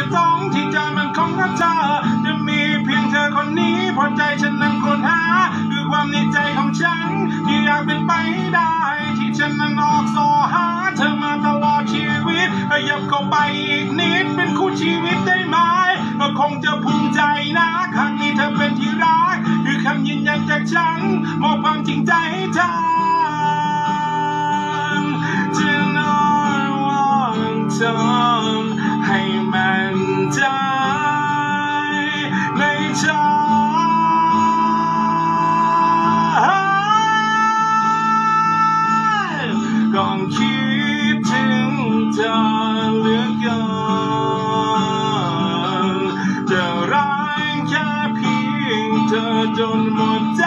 รียกร้องที่จะมันของเธอ จะมีเพียงเธอคนนี้พอใจฉันนั้นควรหาคือความในใจของฉัน ที่อยากเป็นไปได้ ที่ฉันนั้นออกสอหา เธอมาตลอดชีวิตขยับเข้าไปอีกนิดเป็นคู่ชีวิตได้ไหมก็คงจะภูมิใจนะครั้งนี้เธอเป็นที่รัก คือคำยืนยันจากฉันมอบความจริงใจให้เธอ ก่อนคิดถึงเธอเหลือเกินจะรักแค่เพียงเธอจนหมดใจ